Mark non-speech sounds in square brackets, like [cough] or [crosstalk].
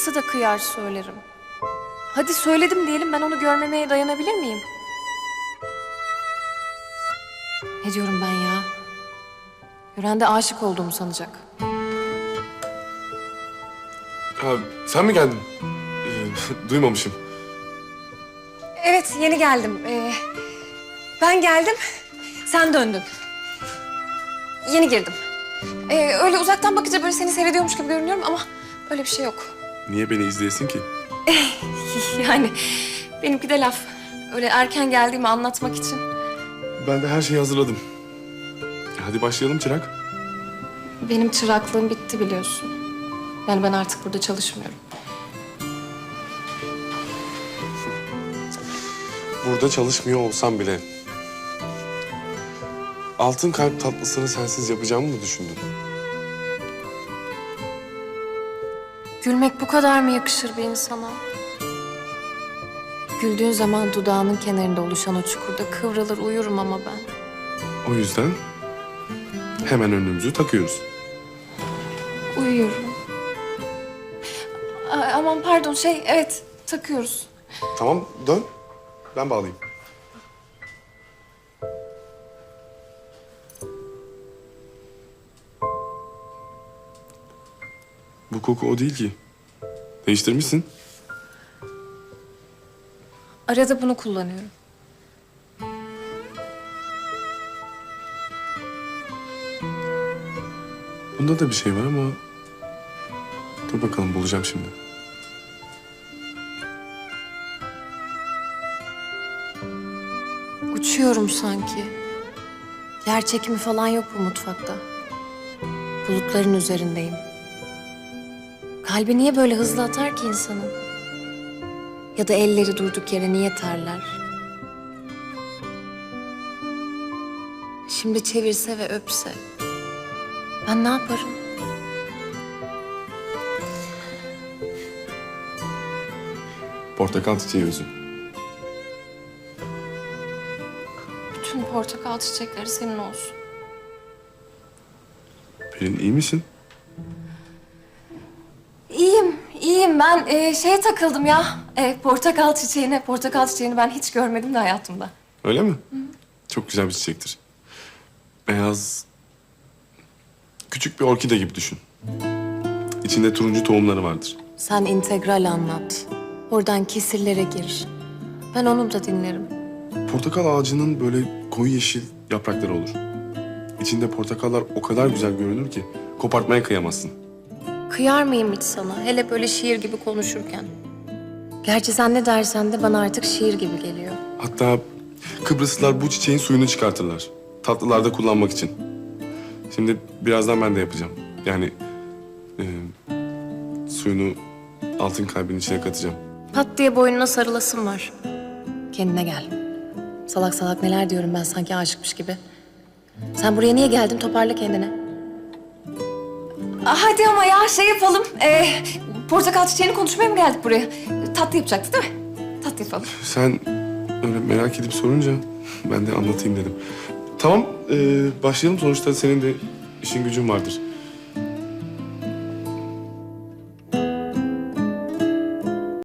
Nasıl da kıyar söylerim. Hadi söyledim diyelim ben onu görmemeye dayanabilir miyim? Ne diyorum ben ya? Gören de aşık olduğumu sanacak. Ha, sen mi geldin? Ee, [laughs] duymamışım. Evet yeni geldim. Ee, ben geldim. Sen döndün. Yeni girdim. Ee, öyle uzaktan bakınca böyle seni seyrediyormuş gibi görünüyorum ama öyle bir şey yok. Niye beni izleyesin ki? [laughs] Yani benimki de laf. Öyle erken geldiğimi anlatmak için. Ben de her şeyi hazırladım. Hadi başlayalım Çırak. Benim çıraklığım bitti biliyorsun. Yani ben artık burada çalışmıyorum. Burada çalışmıyor olsam bile... Altın kalp tatlısını sensiz yapacağımı mı düşündün? Gülmek bu kadar mı yakışır bir insana? Güldüğün zaman dudağının kenarında oluşan o çukurda kıvrılır uyurum ama ben. O yüzden hemen önlüğümüzü takıyoruz. Uyuyorum. Aman pardon şey evet takıyoruz. Tamam dön. Ben bağlayayım. Bu koku o değil ki. Değiştirmişsin. Arada bunu kullanıyorum. Bunda da bir şey var ama... Dur bakalım bulacağım şimdi. Uçuyorum sanki. Yer çekimi falan yok bu mutfakta. Bulutların üzerindeyim. Kalbi niye böyle hızlı atar ki insanın? Ya da elleri durduk yere niye terler? Şimdi çevirse ve öpse. Ben ne yaparım? Portakal çiçeği özü. Bütün portakal çiçekleri senin olsun. Pelin iyi misin? İyiyim, iyiyim. Ben e, şeye takıldım ya. E, portakal çiçeğine. Portakal çiçeğini ben hiç görmedim de hayatımda. Öyle mi? Çok güzel bir çiçektir. Beyaz... Küçük bir orkide gibi düşün. İçinde turuncu tohumları vardır. Sen integral anlat. Oradan kesirlere gir. Ben onu da dinlerim. Portakal ağacının böyle koyu yeşil yaprakları olur. İçinde portakallar o kadar güzel görünür ki kopartmaya kıyamazsın. Kıyar mıyım hiç sana? Hele böyle şiir gibi konuşurken. Gerçi sen ne dersen de bana artık şiir gibi geliyor. Hatta Kıbrıslılar bu çiçeğin suyunu çıkartırlar. Tatlılarda kullanmak için. Şimdi birazdan ben de yapacağım. Yani e, suyunu altın kalbin içine katacağım. Pat diye boynuna sarılasın var. Kendine gel. Salak salak neler diyorum ben sanki aşıkmış gibi. Sen buraya niye geldin? Toparla kendini. Hadi ama ya şey yapalım. Ee, portakal çiçeğini konuşmaya mı geldik buraya? Tatlı yapacaktı değil mi? Tatlı yapalım. Sen öyle merak edip sorunca ben de anlatayım dedim. Tamam, e, başlayalım. Sonuçta senin de işin gücün vardır.